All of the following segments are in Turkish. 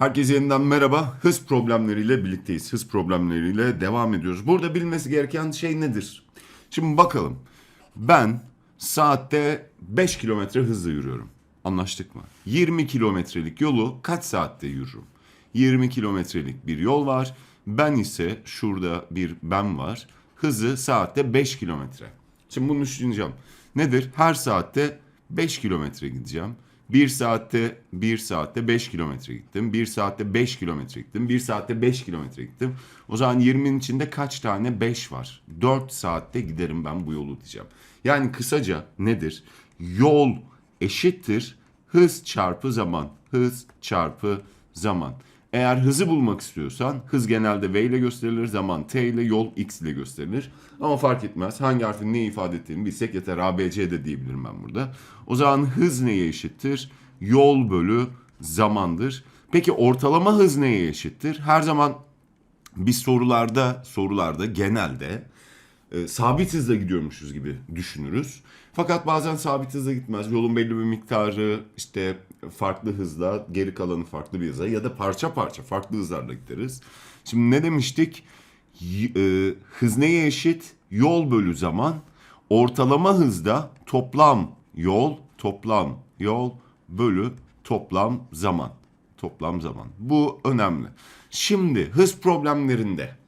Herkese yeniden merhaba. Hız problemleriyle birlikteyiz. Hız problemleriyle devam ediyoruz. Burada bilmesi gereken şey nedir? Şimdi bakalım. Ben saatte 5 kilometre hızla yürüyorum. Anlaştık mı? 20 kilometrelik yolu kaç saatte yürürüm? 20 kilometrelik bir yol var. Ben ise şurada bir ben var. Hızı saatte 5 kilometre. Şimdi bunu düşüneceğim. Nedir? Her saatte 5 kilometre gideceğim. 1 saatte 1 saatte 5 kilometre gittim. 1 saatte 5 kilometre gittim. 1 saatte 5 kilometre gittim. O zaman 20'nin içinde kaç tane 5 var? 4 saatte giderim ben bu yolu diyeceğim. Yani kısaca nedir? Yol eşittir hız çarpı zaman. Hız çarpı zaman. Eğer hızı bulmak istiyorsan hız genelde v ile gösterilir, zaman t ile, yol x ile gösterilir. Ama fark etmez. Hangi harfin ne ifade ettiğini bilsek yeter. ABC de diyebilirim ben burada. O zaman hız neye eşittir? Yol bölü zamandır. Peki ortalama hız neye eşittir? Her zaman biz sorularda sorularda genelde e, sabit hızla gidiyormuşuz gibi düşünürüz. Fakat bazen sabit hızla gitmez. Yolun belli bir miktarı işte farklı hızla, geri kalanı farklı bir hızla ya da parça parça farklı hızlarla gideriz. Şimdi ne demiştik? E, hız neye eşit? Yol bölü zaman. Ortalama hızda toplam yol, toplam yol bölü toplam zaman. Toplam zaman. Bu önemli. Şimdi hız problemlerinde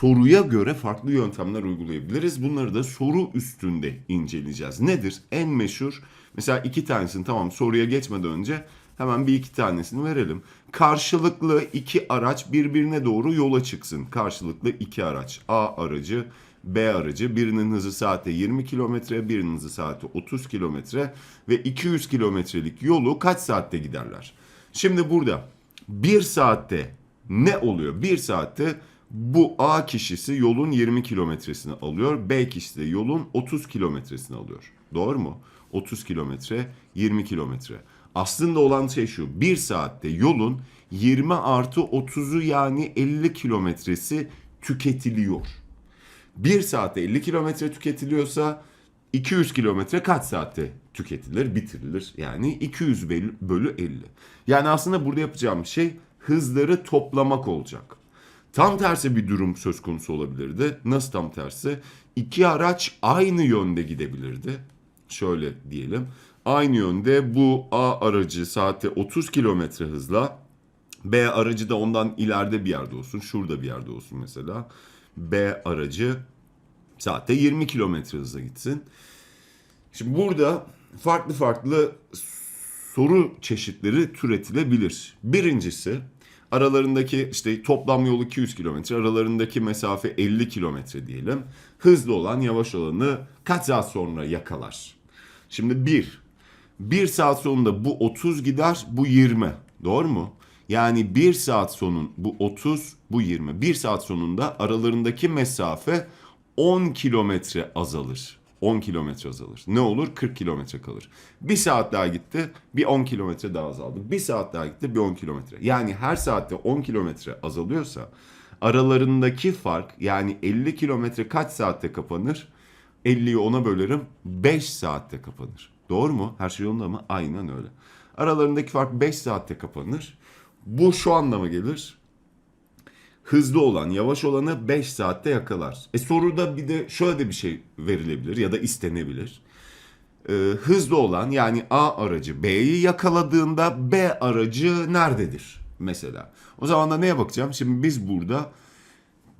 soruya göre farklı yöntemler uygulayabiliriz. Bunları da soru üstünde inceleyeceğiz. Nedir? En meşhur mesela iki tanesini tamam soruya geçmeden önce hemen bir iki tanesini verelim. Karşılıklı iki araç birbirine doğru yola çıksın. Karşılıklı iki araç. A aracı B aracı birinin hızı saatte 20 kilometre, birinin hızı saatte 30 kilometre ve 200 kilometrelik yolu kaç saatte giderler? Şimdi burada bir saatte ne oluyor? Bir saatte bu A kişisi yolun 20 kilometresini alıyor. B kişisi de yolun 30 kilometresini alıyor. Doğru mu? 30 kilometre, 20 kilometre. Aslında olan şey şu. Bir saatte yolun 20 artı 30'u yani 50 kilometresi tüketiliyor. Bir saatte 50 kilometre tüketiliyorsa 200 kilometre kaç saatte tüketilir, bitirilir? Yani 200 bölü- bölü 50. Yani aslında burada yapacağım şey hızları toplamak olacak. Tam tersi bir durum söz konusu olabilirdi. Nasıl tam tersi? İki araç aynı yönde gidebilirdi. Şöyle diyelim. Aynı yönde bu A aracı saatte 30 kilometre hızla B aracı da ondan ileride bir yerde olsun. Şurada bir yerde olsun mesela. B aracı saatte 20 kilometre hızla gitsin. Şimdi burada farklı farklı soru çeşitleri türetilebilir. Birincisi aralarındaki işte toplam yol 200 kilometre, aralarındaki mesafe 50 kilometre diyelim. Hızlı olan yavaş olanı kaç saat sonra yakalar? Şimdi bir, bir saat sonunda bu 30 gider, bu 20. Doğru mu? Yani bir saat sonun bu 30, bu 20. Bir saat sonunda aralarındaki mesafe 10 kilometre azalır. 10 kilometre azalır. Ne olur? 40 kilometre kalır. Bir saat daha gitti, bir 10 kilometre daha azaldı. Bir saat daha gitti, bir 10 kilometre. Yani her saatte 10 kilometre azalıyorsa aralarındaki fark yani 50 kilometre kaç saatte kapanır? 50'yi 10'a bölerim 5 saatte kapanır. Doğru mu? Her şey yolunda mı? Aynen öyle. Aralarındaki fark 5 saatte kapanır. Bu şu anlama gelir hızlı olan, yavaş olanı 5 saatte yakalar. E soruda bir de şöyle de bir şey verilebilir ya da istenebilir. Ee, hızlı olan yani A aracı B'yi yakaladığında B aracı nerededir mesela? O zaman da neye bakacağım? Şimdi biz burada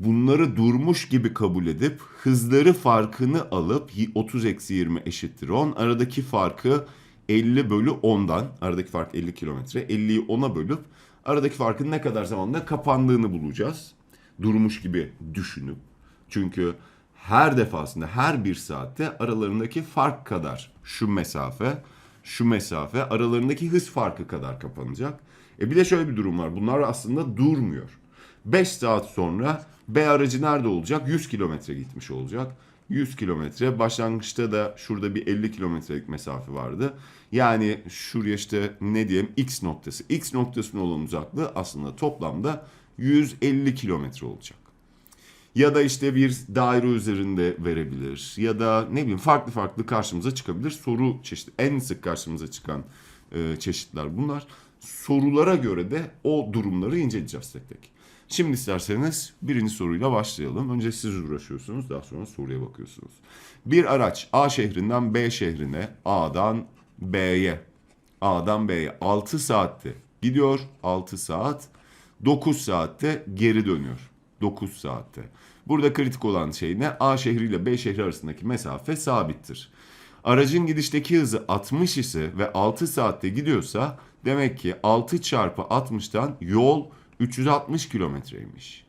bunları durmuş gibi kabul edip hızları farkını alıp 30 eksi 20 eşittir 10. Aradaki farkı 50 bölü 10'dan aradaki fark 50 kilometre 50'yi 10'a bölüp aradaki farkın ne kadar zamanda kapandığını bulacağız. Durmuş gibi düşünüp. Çünkü her defasında her bir saatte aralarındaki fark kadar şu mesafe şu mesafe aralarındaki hız farkı kadar kapanacak. E bir de şöyle bir durum var. Bunlar aslında durmuyor. 5 saat sonra B aracı nerede olacak? 100 kilometre gitmiş olacak. 100 kilometre. Başlangıçta da şurada bir 50 kilometrelik mesafe vardı. Yani şuraya işte ne diyeyim X noktası. X noktasının olan uzaklığı aslında toplamda 150 kilometre olacak. Ya da işte bir daire üzerinde verebilir. Ya da ne bileyim farklı farklı karşımıza çıkabilir. Soru çeşidi en sık karşımıza çıkan e, çeşitler bunlar. sorulara göre de o durumları inceleyeceğiz tek tek. Şimdi isterseniz birinci soruyla başlayalım. Önce siz uğraşıyorsunuz daha sonra soruya bakıyorsunuz. Bir araç A şehrinden B şehrine A'dan B'ye A'dan B'ye 6 saatte gidiyor 6 saat 9 saatte geri dönüyor. 9 saatte. Burada kritik olan şey ne? A şehri ile B şehri arasındaki mesafe sabittir. Aracın gidişteki hızı 60 ise ve 6 saatte gidiyorsa demek ki 6 çarpı 60'tan yol 360 kilometreymiş.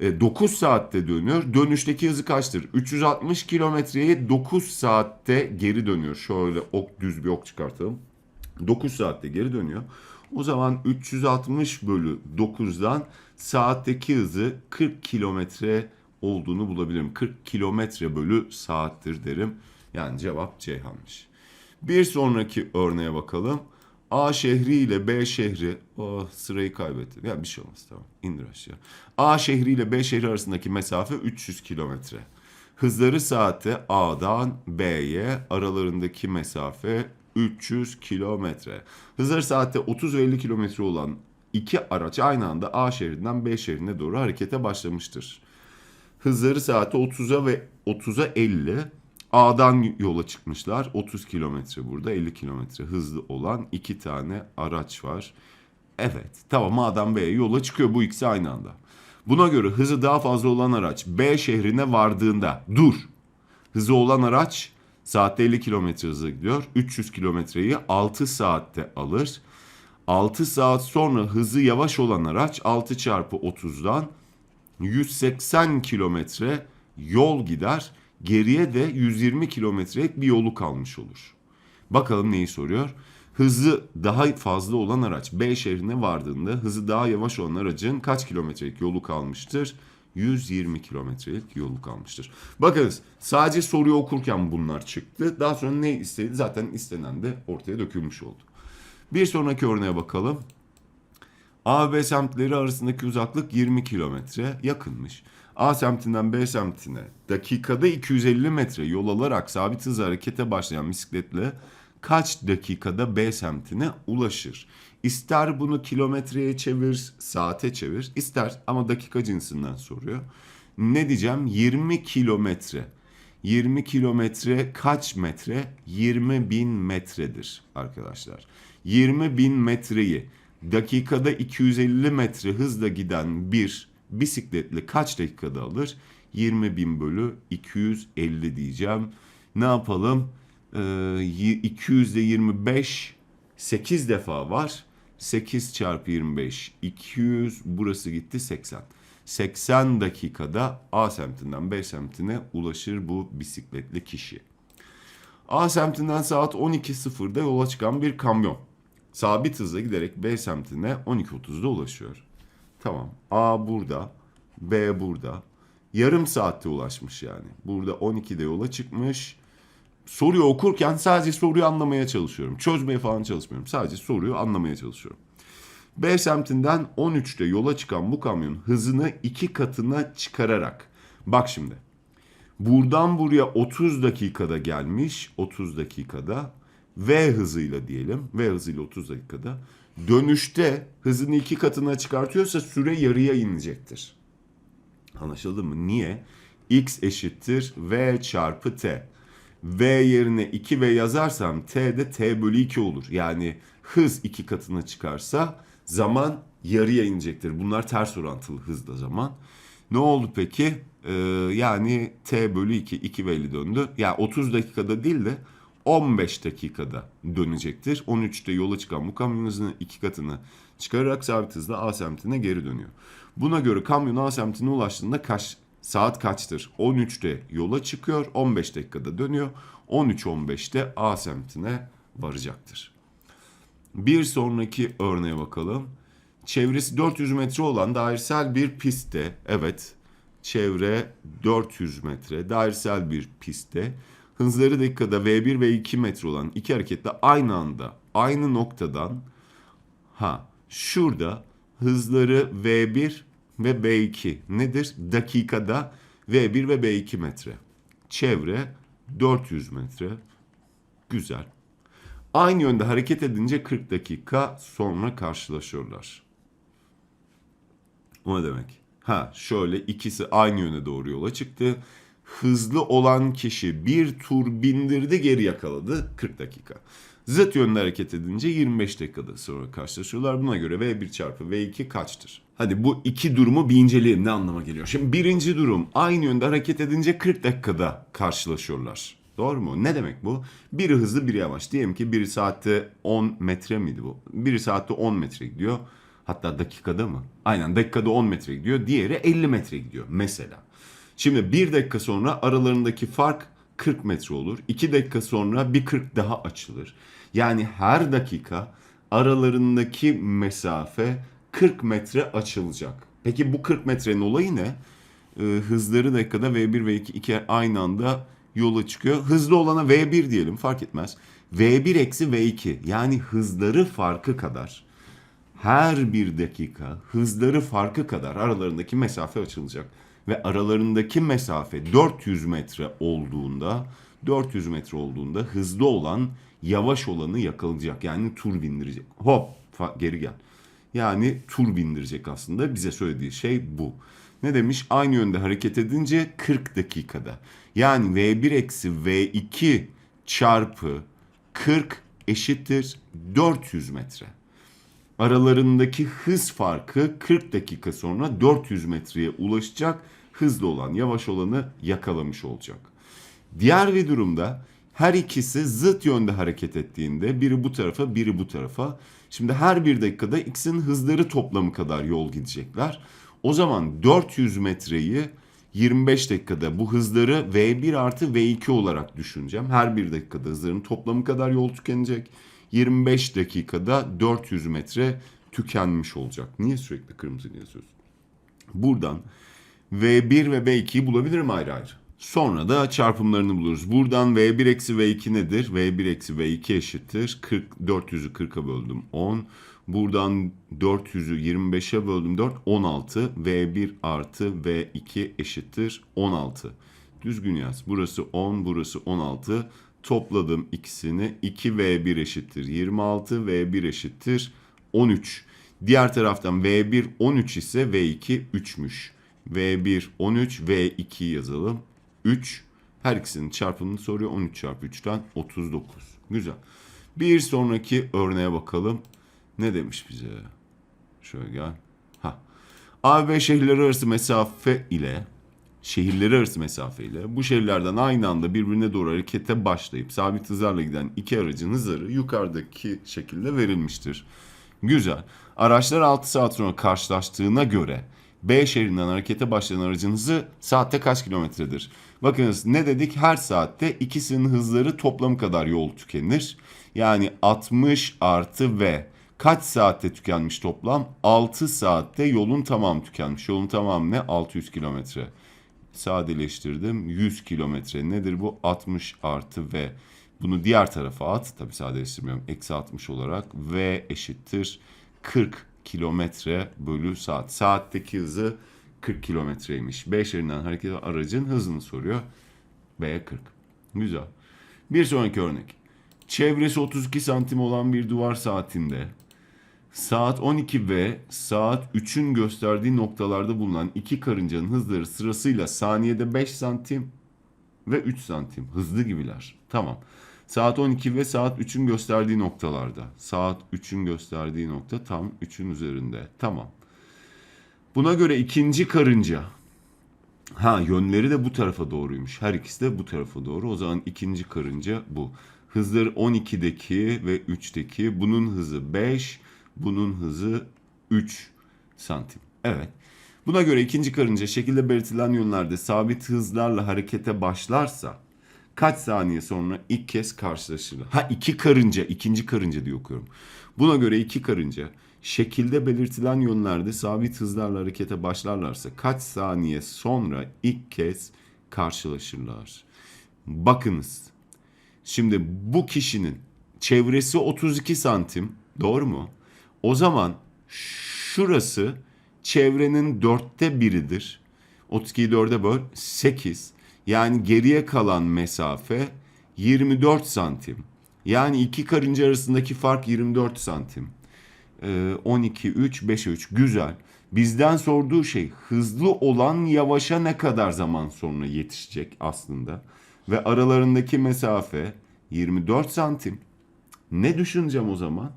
E, 9 saatte dönüyor. Dönüşteki hızı kaçtır? 360 kilometreyi 9 saatte geri dönüyor. Şöyle ok düz bir ok çıkartalım. 9 saatte geri dönüyor. O zaman 360 bölü 9'dan saatteki hızı 40 kilometre olduğunu bulabilirim. 40 kilometre bölü saattir derim. Yani cevap Ceyhan'mış. Bir sonraki örneğe bakalım. A şehri ile B şehri oh, sırayı kaybettim. Ya bir şey olmaz tamam indir aşağı. A şehri ile B şehri arasındaki mesafe 300 kilometre. Hızları saatte A'dan B'ye aralarındaki mesafe 300 kilometre. Hızları saatte 30 ve 50 kilometre olan iki araç aynı anda A şehrinden B şehrine doğru harekete başlamıştır. Hızları saatte 30'a ve 30'a 50. A'dan yola çıkmışlar. 30 kilometre burada 50 kilometre hızlı olan iki tane araç var. Evet tamam A'dan B'ye yola çıkıyor bu ikisi aynı anda. Buna göre hızı daha fazla olan araç B şehrine vardığında dur. Hızı olan araç saatte 50 kilometre hızla gidiyor. 300 kilometreyi 6 saatte alır. 6 saat sonra hızı yavaş olan araç 6 çarpı 30'dan 180 kilometre yol gider. Geriye de 120 kilometrelik bir yolu kalmış olur. Bakalım neyi soruyor? Hızı daha fazla olan araç B şehrine vardığında hızı daha yavaş olan aracın kaç kilometrelik yolu kalmıştır? 120 kilometrelik yolu kalmıştır. Bakınız sadece soruyu okurken bunlar çıktı. Daha sonra ne istedi? Zaten istenen de ortaya dökülmüş oldu. Bir sonraki örneğe bakalım. A ve B semtleri arasındaki uzaklık 20 kilometre yakınmış. A semtinden B semtine dakikada 250 metre yol alarak sabit hızla harekete başlayan bisikletle kaç dakikada B semtine ulaşır? İster bunu kilometreye çevir, saate çevir, ister ama dakika cinsinden soruyor. Ne diyeceğim? 20 kilometre. 20 kilometre kaç metre? 20 bin metredir arkadaşlar. 20 bin metreyi dakikada 250 metre hızla giden bir bisikletle kaç dakikada alır? 20 bin bölü 250 diyeceğim. Ne yapalım? Ee, 200 ile 25 8 defa var. 8 çarpı 25 200 burası gitti 80. 80 dakikada A semtinden B semtine ulaşır bu bisikletli kişi. A semtinden saat 12.00'da yola çıkan bir kamyon. Sabit hızla giderek B semtine 12.30'da ulaşıyor. Tamam. A burada, B burada. Yarım saatte ulaşmış yani. Burada 12'de yola çıkmış. Soruyu okurken sadece soruyu anlamaya çalışıyorum. Çözmeye falan çalışmıyorum. Sadece soruyu anlamaya çalışıyorum. B semtinden 13'te yola çıkan bu kamyon hızını iki katına çıkararak. Bak şimdi. Buradan buraya 30 dakikada gelmiş. 30 dakikada. V hızıyla diyelim. V hızıyla 30 dakikada. Dönüşte hızını iki katına çıkartıyorsa süre yarıya inecektir. Anlaşıldı mı? Niye? X eşittir V çarpı T. V yerine 2V yazarsam T de T bölü 2 olur. Yani hız iki katına çıkarsa zaman yarıya inecektir. Bunlar ters orantılı hızla zaman. Ne oldu peki? Ee, yani T bölü 2, 2V'li döndü. Yani 30 dakikada değil de 15 dakikada dönecektir. 13'te yola çıkan bu kamyon hızını iki katını çıkararak sabit hızla A semtine geri dönüyor. Buna göre kamyon A semtine ulaştığında kaç saat kaçtır? 13'te yola çıkıyor, 15 dakikada dönüyor. 13-15'te A semtine varacaktır. Bir sonraki örneğe bakalım. Çevresi 400 metre olan dairesel bir pistte, evet çevre 400 metre dairesel bir pistte hızları dakikada V1 ve 2 metre olan iki hareketle aynı anda aynı noktadan ha şurada hızları V1 ve B2 nedir? Dakikada V1 ve B2 metre. Çevre 400 metre. Güzel. Aynı yönde hareket edince 40 dakika sonra karşılaşıyorlar. O ne demek? Ha şöyle ikisi aynı yöne doğru yola çıktı. Hızlı olan kişi bir tur bindirdi geri yakaladı 40 dakika. Zıt yönde hareket edince 25 dakikada sonra karşılaşıyorlar. Buna göre V1 çarpı V2 kaçtır? Hadi bu iki durumu bir inceleyelim ne anlama geliyor. Şimdi birinci durum aynı yönde hareket edince 40 dakikada karşılaşıyorlar. Doğru mu? Ne demek bu? Biri hızlı biri yavaş. Diyelim ki biri saatte 10 metre miydi bu? Biri saatte 10 metre gidiyor. Hatta dakikada mı? Aynen dakikada 10 metre gidiyor. Diğeri 50 metre gidiyor mesela. Şimdi bir dakika sonra aralarındaki fark 40 metre olur. 2 dakika sonra bir 40 daha açılır. Yani her dakika aralarındaki mesafe 40 metre açılacak. Peki bu 40 metrenin olayı ne? Ee, hızları dakikada V1 V2 iki aynı anda yola çıkıyor. Hızlı olana V1 diyelim fark etmez. V1 eksi V2 yani hızları farkı kadar her bir dakika hızları farkı kadar aralarındaki mesafe açılacak. Ve aralarındaki mesafe 400 metre olduğunda 400 metre olduğunda hızlı olan yavaş olanı yakalayacak. Yani tur bindirecek. Hop geri gel. Yani tur bindirecek aslında bize söylediği şey bu. Ne demiş? Aynı yönde hareket edince 40 dakikada. Yani V1 eksi V2 çarpı 40 eşittir 400 metre aralarındaki hız farkı 40 dakika sonra 400 metreye ulaşacak. Hızlı olan yavaş olanı yakalamış olacak. Diğer bir durumda her ikisi zıt yönde hareket ettiğinde biri bu tarafa biri bu tarafa. Şimdi her bir dakikada ikisinin hızları toplamı kadar yol gidecekler. O zaman 400 metreyi 25 dakikada bu hızları V1 artı V2 olarak düşüneceğim. Her bir dakikada hızların toplamı kadar yol tükenecek. 25 dakikada 400 metre tükenmiş olacak. Niye sürekli kırmızı yazıyorsun? Buradan V1 ve V2'yi bulabilirim ayrı ayrı. Sonra da çarpımlarını buluruz. Buradan V1 eksi V2 nedir? V1 eksi V2 eşittir. 40, 400'ü 40'a böldüm 10. Buradan 400'ü 25'e böldüm 4. 16. V1 artı V2 eşittir 16. Düzgün yaz. Burası 10, burası 16. Topladım ikisini. 2V1 eşittir 26, V1 eşittir 13. Diğer taraftan V1 13 ise V2 3'müş. V1 13, V2 yazalım. 3. Her ikisinin çarpımını soruyor. 13 çarpı 3'ten 39. Güzel. Bir sonraki örneğe bakalım. Ne demiş bize? Şöyle gel. Ha. A ve şehirleri arası mesafe ile şehirleri arası mesafeyle bu şehirlerden aynı anda birbirine doğru harekete başlayıp sabit hızlarla giden iki aracın hızları yukarıdaki şekilde verilmiştir. Güzel. Araçlar 6 saat sonra karşılaştığına göre B şehrinden harekete başlayan aracın hızı saatte kaç kilometredir? Bakınız ne dedik? Her saatte ikisinin hızları toplam kadar yol tükenir. Yani 60 artı V. Kaç saatte tükenmiş toplam? 6 saatte yolun tamamı tükenmiş. Yolun tamamı ne? 600 kilometre sadeleştirdim. 100 kilometre nedir bu? 60 artı V. Bunu diğer tarafa at. Tabi sadeleştirmiyorum. Eksi 60 olarak V eşittir 40 kilometre bölü saat. Saatteki hızı 40 kilometreymiş. B şeridinden hareket eden aracın hızını soruyor. B 40. Güzel. Bir sonraki örnek. Çevresi 32 santim olan bir duvar saatinde Saat 12 ve saat 3'ün gösterdiği noktalarda bulunan iki karıncanın hızları sırasıyla saniyede 5 santim ve 3 santim. Hızlı gibiler. Tamam. Saat 12 ve saat 3'ün gösterdiği noktalarda. Saat 3'ün gösterdiği nokta tam 3'ün üzerinde. Tamam. Buna göre ikinci karınca Ha yönleri de bu tarafa doğruymuş. Her ikisi de bu tarafa doğru. O zaman ikinci karınca bu. Hızları 12'deki ve 3'teki. Bunun hızı 5, bunun hızı 3 santim. Evet. Buna göre ikinci karınca şekilde belirtilen yönlerde sabit hızlarla harekete başlarsa kaç saniye sonra ilk kez karşılaşırlar? Ha iki karınca, ikinci karınca diye okuyorum. Buna göre iki karınca şekilde belirtilen yönlerde sabit hızlarla harekete başlarlarsa kaç saniye sonra ilk kez karşılaşırlar? Bakınız. Şimdi bu kişinin çevresi 32 santim. Doğru mu? O zaman şurası çevrenin dörtte biridir. 32'yi dörde böl 8. Yani geriye kalan mesafe 24 santim. Yani iki karınca arasındaki fark 24 santim. Ee, 12, 3, 5'e 3. Güzel. Bizden sorduğu şey hızlı olan yavaşa ne kadar zaman sonra yetişecek aslında. Ve aralarındaki mesafe 24 santim. Ne düşüneceğim o zaman?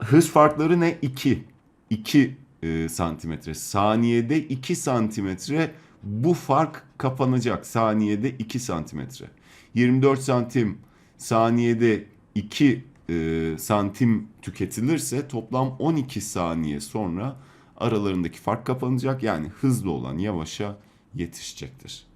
Hız farkları ne? 2. 2 e, santimetre. Saniyede 2 santimetre bu fark kapanacak. Saniyede 2 santimetre. 24 santim saniyede 2 e, santim tüketilirse toplam 12 saniye sonra aralarındaki fark kapanacak. Yani hızlı olan yavaşa yetişecektir.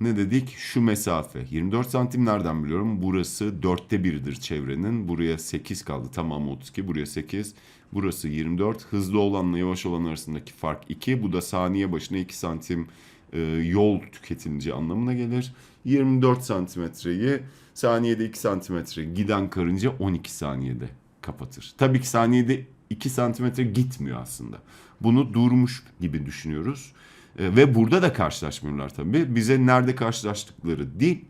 Ne dedik? Şu mesafe. 24 santim nereden biliyorum? Burası dörtte biridir çevrenin. Buraya 8 kaldı. Tamam 32. Buraya 8. Burası 24. Hızlı olanla yavaş olan arasındaki fark 2. Bu da saniye başına 2 santim e, yol tüketileceği anlamına gelir. 24 santimetreyi saniyede 2 santimetre giden karınca 12 saniyede kapatır. Tabii ki saniyede 2 santimetre gitmiyor aslında. Bunu durmuş gibi düşünüyoruz. E, ve burada da karşılaşmıyorlar tabii. Bize nerede karşılaştıkları değil,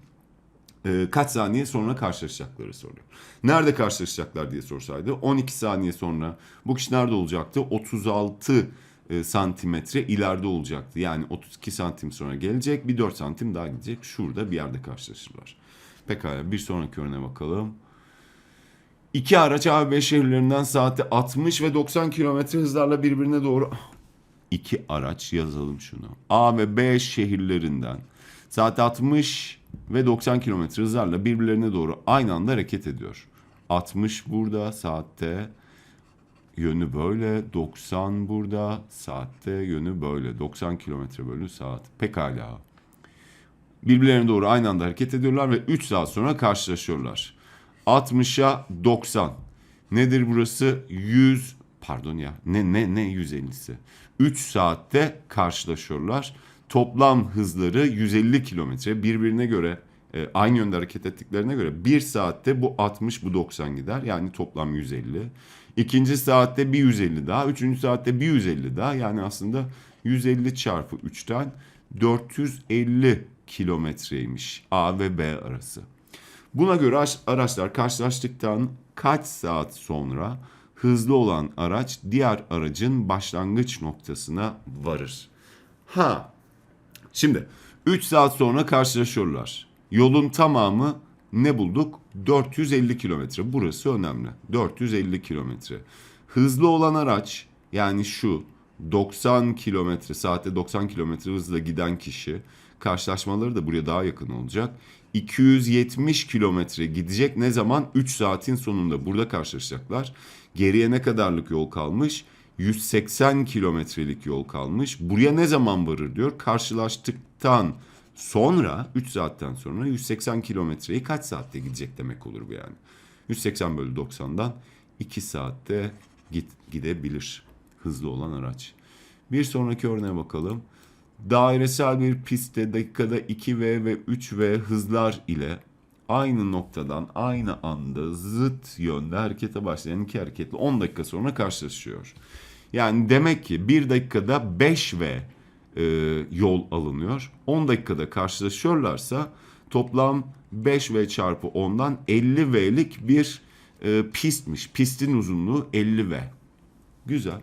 e, kaç saniye sonra karşılaşacakları soruyor. Nerede karşılaşacaklar diye sorsaydı 12 saniye sonra bu kişi nerede olacaktı? 36 e, santimetre ileride olacaktı. Yani 32 santim sonra gelecek bir 4 santim daha gidecek. Şurada bir yerde karşılaşırlar. Pekala bir sonraki örneğe bakalım. İki araç A5 şehirlerinden saatte 60 ve 90 kilometre hızlarla birbirine doğru iki araç yazalım şunu. A ve B şehirlerinden saatte 60 ve 90 kilometre hızlarla birbirlerine doğru aynı anda hareket ediyor. 60 burada saatte yönü böyle 90 burada saatte yönü böyle. 90 kilometre bölü saat pekala. Birbirlerine doğru aynı anda hareket ediyorlar ve 3 saat sonra karşılaşıyorlar. 60'a 90 nedir burası? 100 pardon ya ne ne ne 150'si 3 saatte karşılaşıyorlar toplam hızları 150 kilometre birbirine göre e, aynı yönde hareket ettiklerine göre 1 saatte bu 60 bu 90 gider yani toplam 150 İkinci saatte bir 150 daha. Üçüncü saatte bir 150 daha. Yani aslında 150 çarpı 3'ten 450 kilometreymiş A ve B arası. Buna göre araç- araçlar karşılaştıktan kaç saat sonra hızlı olan araç diğer aracın başlangıç noktasına varır. Ha Şimdi 3 saat sonra karşılaşıyorlar. Yolun tamamı ne bulduk? 450 kilometre. Burası önemli. 450 kilometre. Hızlı olan araç yani şu 90 kilometre saatte 90 kilometre hızla giden kişi karşılaşmaları da buraya daha yakın olacak. 270 kilometre gidecek ne zaman? 3 saatin sonunda burada karşılaşacaklar. Geriye ne kadarlık yol kalmış? 180 kilometrelik yol kalmış. Buraya ne zaman varır diyor. Karşılaştıktan sonra 3 saatten sonra 180 kilometreyi kaç saatte gidecek demek olur bu yani. 180 bölü 90'dan 2 saatte git, gidebilir hızlı olan araç. Bir sonraki örneğe bakalım. Dairesel bir pistte dakikada 2V ve 3V hızlar ile aynı noktadan aynı anda zıt yönde harekete başlayan iki hareketle 10 dakika sonra karşılaşıyor. Yani demek ki 1 dakikada 5V e, yol alınıyor. 10 dakikada karşılaşıyorlarsa toplam 5V çarpı 10'dan 50V'lik bir e, pistmiş. Pistin uzunluğu 50V. Güzel.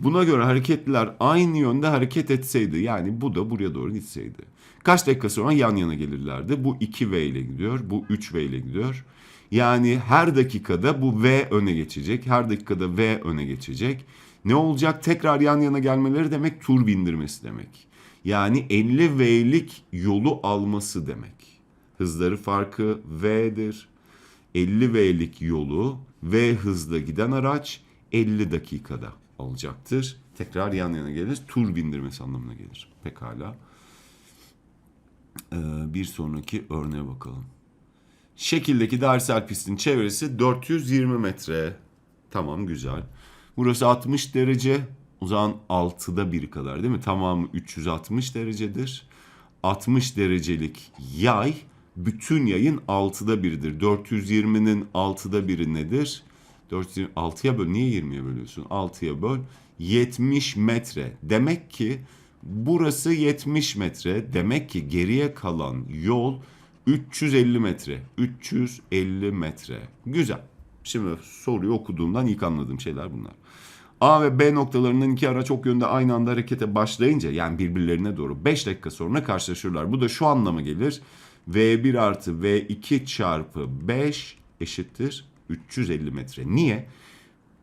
Buna göre hareketliler aynı yönde hareket etseydi yani bu da buraya doğru gitseydi. Kaç dakika sonra yan yana gelirlerdi. Bu 2V ile gidiyor, bu 3V ile gidiyor. Yani her dakikada bu V öne geçecek, her dakikada V öne geçecek. Ne olacak? Tekrar yan yana gelmeleri demek tur bindirmesi demek. Yani 50V'lik yolu alması demek. Hızları farkı V'dir. 50V'lik yolu V hızla giden araç 50 dakikada alacaktır. Tekrar yan yana gelir. Tur bindirmesi anlamına gelir. Pekala. Ee, bir sonraki örneğe bakalım. Şekildeki dairesel pistin çevresi 420 metre. Tamam güzel. Burası 60 derece. O zaman 6'da biri kadar değil mi? Tamamı 360 derecedir. 60 derecelik yay bütün yayın 6'da biridir. 420'nin 6'da biri nedir? 420, 6'ya böl. Niye 20'ye bölüyorsun? 6'ya böl. 70 metre. Demek ki burası 70 metre. Demek ki geriye kalan yol 350 metre. 350 metre. Güzel. Şimdi soruyu okuduğumdan ilk anladığım şeyler bunlar. A ve B noktalarından iki araç ok yönde aynı anda harekete başlayınca yani birbirlerine doğru 5 dakika sonra karşılaşırlar. Bu da şu anlama gelir. V1 artı V2 çarpı 5 eşittir 350 metre. Niye?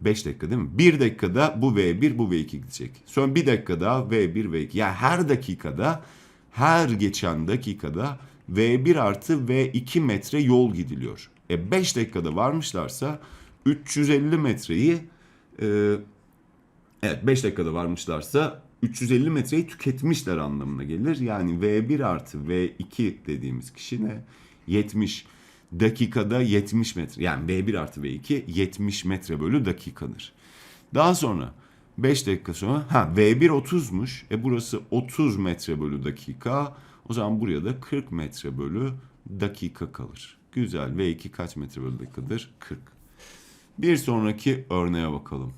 5 dakika değil mi? 1 dakikada bu V1 bu V2 gidecek. Sonra 1 dakika daha V1 V2. Yani her dakikada her geçen dakikada V1 artı V2 metre yol gidiliyor. E 5 dakikada varmışlarsa 350 metreyi e, evet 5 dakikada varmışlarsa 350 metreyi tüketmişler anlamına gelir. Yani V1 artı V2 dediğimiz kişi ne? 70 dakikada 70 metre. Yani V1 artı V2 70 metre bölü dakikadır. Daha sonra 5 dakika sonra ha V1 30'muş. E burası 30 metre bölü dakika. O zaman buraya da 40 metre bölü dakika kalır. Güzel. V2 kaç metre bölü dakikadır? 40. Bir sonraki örneğe bakalım.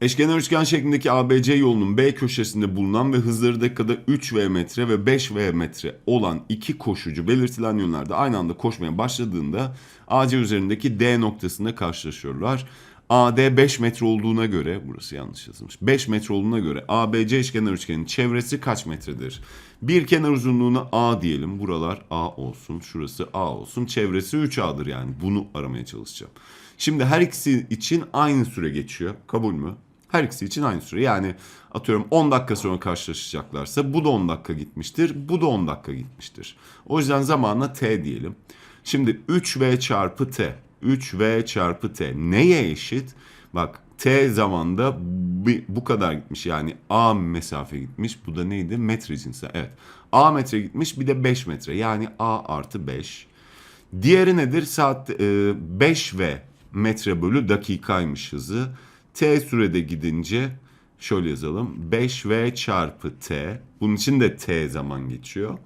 Eşkenar üçgen şeklindeki ABC yolunun B köşesinde bulunan ve hızları dakikada 3V metre ve 5V metre olan iki koşucu belirtilen yönlerde aynı anda koşmaya başladığında AC üzerindeki D noktasında karşılaşıyorlar. AD 5 metre olduğuna göre, burası yanlış yazılmış, 5 metre olduğuna göre ABC eşkenar üçgenin çevresi kaç metredir? Bir kenar uzunluğuna A diyelim. Buralar A olsun, şurası A olsun. Çevresi 3A'dır yani. Bunu aramaya çalışacağım. Şimdi her ikisi için aynı süre geçiyor. Kabul mü? Her ikisi için aynı süre. Yani atıyorum 10 dakika sonra karşılaşacaklarsa bu da 10 dakika gitmiştir. Bu da 10 dakika gitmiştir. O yüzden zamanla T diyelim. Şimdi 3V çarpı T. 3V çarpı T. Neye eşit? Bak T zamanda bu kadar gitmiş. Yani A mesafe gitmiş. Bu da neydi? Metre cinsi. Evet. A metre gitmiş bir de 5 metre. Yani A artı 5. Diğeri nedir? Saat e, 5V metre bölü dakikaymış hızı. T sürede gidince şöyle yazalım. 5V çarpı T. Bunun için de T zaman geçiyor.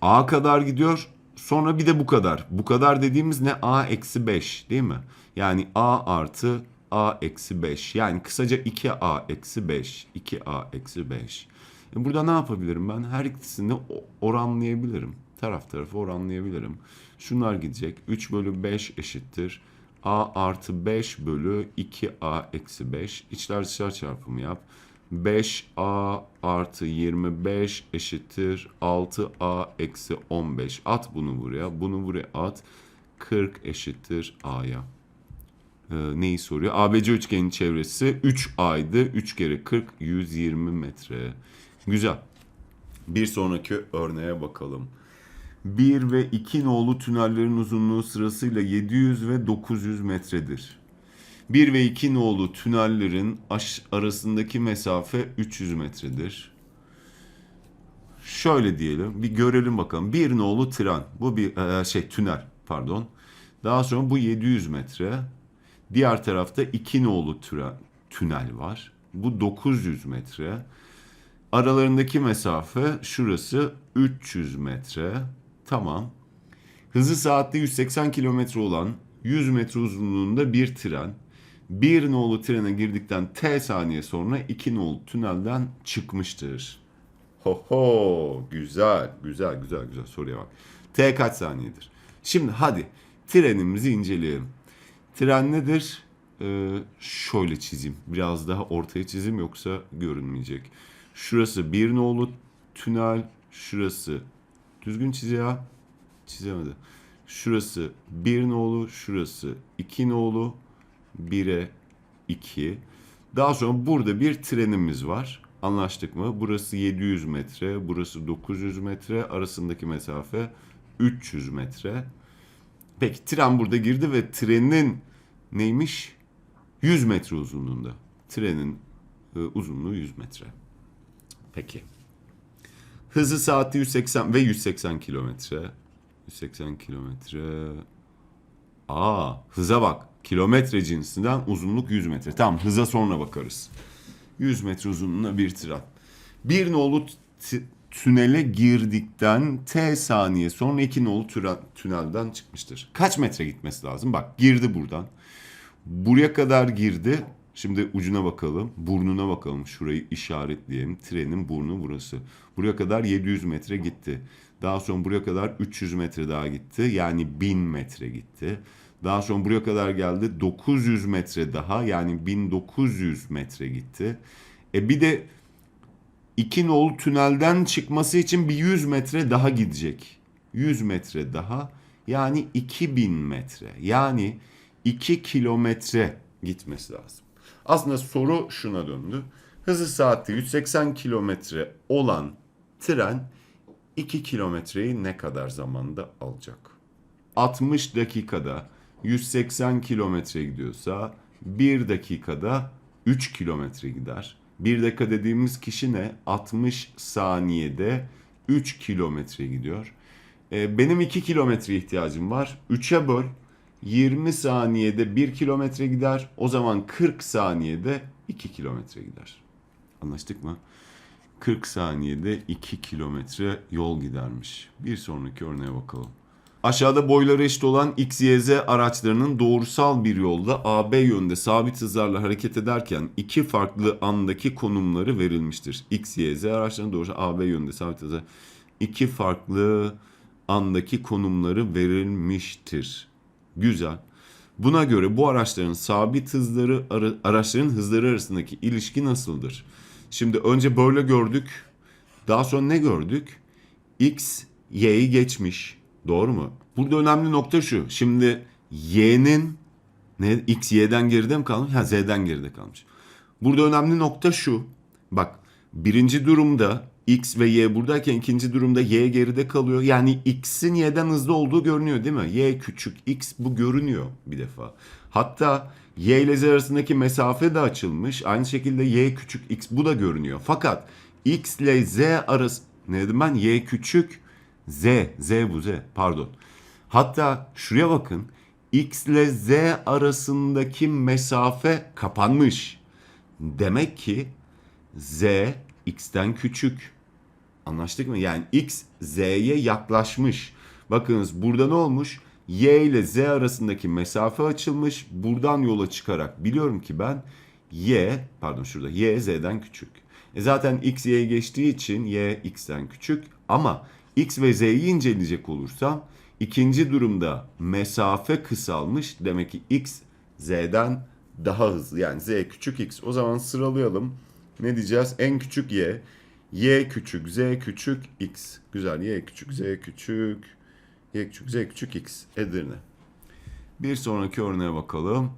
A kadar gidiyor. Sonra bir de bu kadar. Bu kadar dediğimiz ne? A eksi 5 değil mi? Yani A artı A eksi 5. Yani kısaca 2A eksi 5. 2A eksi 5. E burada ne yapabilirim ben? Her ikisini oranlayabilirim. Taraf tarafı oranlayabilirim. Şunlar gidecek. 3 bölü 5 eşittir. A artı 5 bölü 2A eksi 5. İçler dışlar çarpımı yap. 5A artı 25 eşittir 6A eksi 15. At bunu buraya. Bunu buraya at. 40 eşittir A'ya. Ee, neyi soruyor? ABC üçgenin çevresi 3A'ydı. 3 kere 40 120 metre. Güzel. Bir sonraki örneğe bakalım. 1 ve 2 nolu tünellerin uzunluğu sırasıyla 700 ve 900 metredir. 1 ve 2 nolu tünellerin arasındaki mesafe 300 metredir. Şöyle diyelim, bir görelim bakalım. 1 nolu tren, bu bir e, şey tünel pardon. Daha sonra bu 700 metre. Diğer tarafta 2 nolu tren, tünel var. Bu 900 metre. Aralarındaki mesafe şurası 300 metre. Tamam. Hızı saatte 180 kilometre olan 100 metre uzunluğunda bir tren. Bir nolu trene girdikten T saniye sonra iki nolu tünelden çıkmıştır. Ho ho güzel güzel güzel güzel soruya bak. T kaç saniyedir? Şimdi hadi trenimizi inceleyelim. Tren nedir? Ee, şöyle çizeyim. Biraz daha ortaya çizeyim yoksa görünmeyecek. Şurası bir nolu tünel. Şurası Düzgün çiz ya. Çizemedi. Şurası 1 nolu, şurası 2 nolu, 1'e 2. Daha sonra burada bir trenimiz var. Anlaştık mı? Burası 700 metre, burası 900 metre. Arasındaki mesafe 300 metre. Peki tren burada girdi ve trenin neymiş? 100 metre uzunluğunda. Trenin e, uzunluğu 100 metre. Peki. Hızı saatte 180 ve 180 kilometre. 180 kilometre. Aa hıza bak. Kilometre cinsinden uzunluk 100 metre. Tamam hıza sonra bakarız. 100 metre uzunluğuna bir tren. Bir nolu tünele girdikten T saniye sonra iki nolu tünelden çıkmıştır. Kaç metre gitmesi lazım? Bak girdi buradan. Buraya kadar girdi. Şimdi ucuna bakalım. Burnuna bakalım. Şurayı işaretleyelim. Trenin burnu burası. Buraya kadar 700 metre gitti. Daha sonra buraya kadar 300 metre daha gitti. Yani 1000 metre gitti. Daha sonra buraya kadar geldi 900 metre daha yani 1900 metre gitti. E bir de iki nolu tünelden çıkması için bir 100 metre daha gidecek. 100 metre daha yani 2000 metre yani 2 kilometre gitmesi lazım. Aslında soru şuna döndü. Hızı saatte 180 kilometre olan tren 2 kilometreyi ne kadar zamanda alacak? 60 dakikada 180 kilometre gidiyorsa 1 dakikada 3 kilometre gider. 1 dakika dediğimiz kişi ne? 60 saniyede 3 kilometre gidiyor. Ee, benim 2 kilometre ihtiyacım var. 3'e böl. 20 saniyede 1 kilometre gider. O zaman 40 saniyede 2 kilometre gider. Anlaştık mı? 40 saniyede 2 kilometre yol gidermiş. Bir sonraki örneğe bakalım. Aşağıda boyları eşit olan X, Y, Z araçlarının doğrusal bir yolda AB yönde sabit hızlarla hareket ederken iki farklı andaki konumları verilmiştir. X, Y, Z araçlarının doğrusal AB yönde sabit hızla iki farklı andaki konumları verilmiştir. Güzel. Buna göre bu araçların sabit hızları ara- araçların hızları arasındaki ilişki nasıldır? Şimdi önce böyle gördük. Daha sonra ne gördük? X Y'yi geçmiş. Doğru mu? Burada önemli nokta şu. Şimdi Y'nin ne X Y'den geride mi kalmış? Ha Z'den geride kalmış. Burada önemli nokta şu. Bak birinci durumda X ve Y buradayken ikinci durumda Y geride kalıyor. Yani X'in Y'den hızlı olduğu görünüyor değil mi? Y küçük X bu görünüyor bir defa. Hatta Y ile Z arasındaki mesafe de açılmış. Aynı şekilde Y küçük X bu da görünüyor. Fakat X ile Z arası ne dedim ben? Y küçük Z. Z bu Z. Pardon. Hatta şuraya bakın. X ile Z arasındaki mesafe kapanmış. Demek ki Z X'ten küçük. Anlaştık mı? Yani X Z'ye yaklaşmış. Bakınız burada ne olmuş? Y ile Z arasındaki mesafe açılmış. Buradan yola çıkarak biliyorum ki ben Y, pardon şurada Y Z'den küçük. E zaten X Y'yi geçtiği için Y X'ten küçük. Ama X ve Z'yi inceleyecek olursam ikinci durumda mesafe kısalmış. Demek ki X Z'den daha hızlı. Yani Z küçük X. O zaman sıralayalım. Ne diyeceğiz? En küçük Y. Y küçük, Z küçük, X. Güzel. Y küçük, Z küçük, Y küçük, Z küçük, X. Edirne. Bir sonraki örneğe bakalım.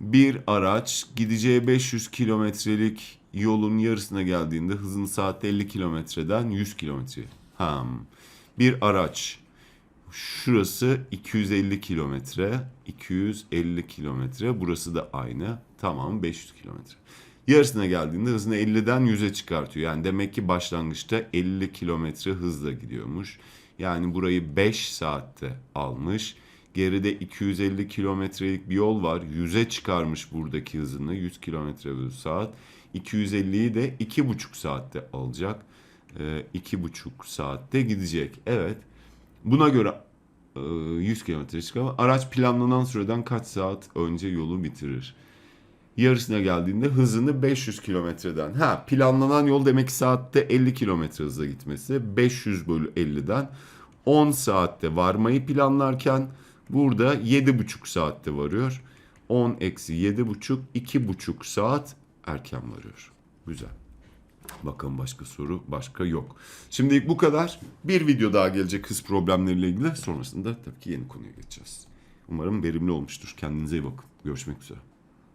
Bir araç gideceği 500 kilometrelik yolun yarısına geldiğinde hızını saatte 50 kilometreden 100 kilometre. Ham. Bir araç Şurası 250 kilometre, 250 kilometre. Burası da aynı. Tamam 500 kilometre. Yarısına geldiğinde hızını 50'den 100'e çıkartıyor. Yani demek ki başlangıçta 50 kilometre hızla gidiyormuş. Yani burayı 5 saatte almış. Geride 250 kilometrelik bir yol var. 100'e çıkarmış buradaki hızını. 100 kilometre bölü saat. 250'yi de 2,5 saatte alacak. Ee, 2,5 saatte gidecek. Evet. Buna göre e, 100 kilometre çıkar. Araç planlanan süreden kaç saat önce yolu bitirir? Yarısına geldiğinde hızını 500 kilometreden. Ha planlanan yol demek ki saatte 50 kilometre hızla gitmesi. 500 bölü 50'den 10 saatte varmayı planlarken burada 7,5 saatte varıyor. 10 eksi 7,5 2,5 saat erken varıyor. Güzel. Bakalım başka soru başka yok. Şimdilik bu kadar. Bir video daha gelecek hız problemleriyle ilgili. Sonrasında tabii ki yeni konuya geçeceğiz. Umarım verimli olmuştur. Kendinize iyi bakın. Görüşmek üzere.